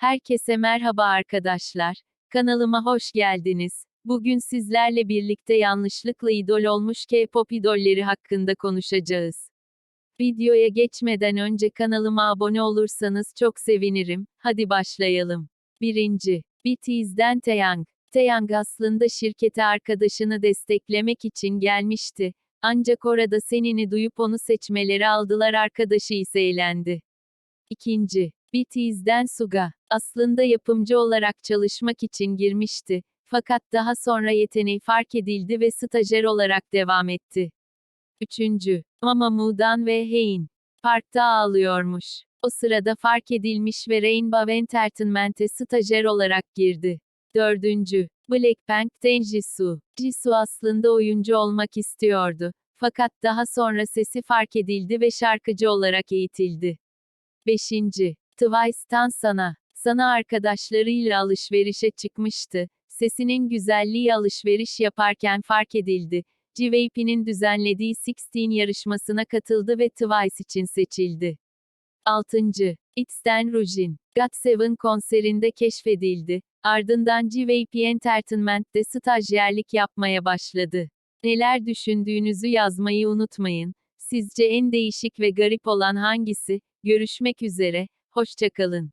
Herkese merhaba arkadaşlar. Kanalıma hoş geldiniz. Bugün sizlerle birlikte yanlışlıkla idol olmuş K-pop idolleri hakkında konuşacağız. Videoya geçmeden önce kanalıma abone olursanız çok sevinirim. Hadi başlayalım. 1. BTS'den Taeyang. Taeyang aslında şirkete arkadaşını desteklemek için gelmişti. Ancak orada Senin'i duyup onu seçmeleri aldılar arkadaşı ise eğlendi. 2. BTS'den Suga. Aslında yapımcı olarak çalışmak için girmişti. Fakat daha sonra yeteneği fark edildi ve stajyer olarak devam etti. 3. Mamamoo ve Hein. Parkta ağlıyormuş. O sırada fark edilmiş ve Rainbow Entertainment'e stajyer olarak girdi. 4. Blackpink'ten Jisoo. Jisoo aslında oyuncu olmak istiyordu. Fakat daha sonra sesi fark edildi ve şarkıcı olarak eğitildi. 5. Twice'tan Sana. Sana arkadaşlarıyla alışverişe çıkmıştı. Sesinin güzelliği alışveriş yaparken fark edildi. JYP'nin düzenlediği Sixteen yarışmasına katıldı ve Twice için seçildi. 6. It's'ten Rujin. GOT7 konserinde keşfedildi. Ardından JYP Entertainment'te stajyerlik yapmaya başladı. Neler düşündüğünüzü yazmayı unutmayın. Sizce en değişik ve garip olan hangisi? Görüşmek üzere, hoşçakalın.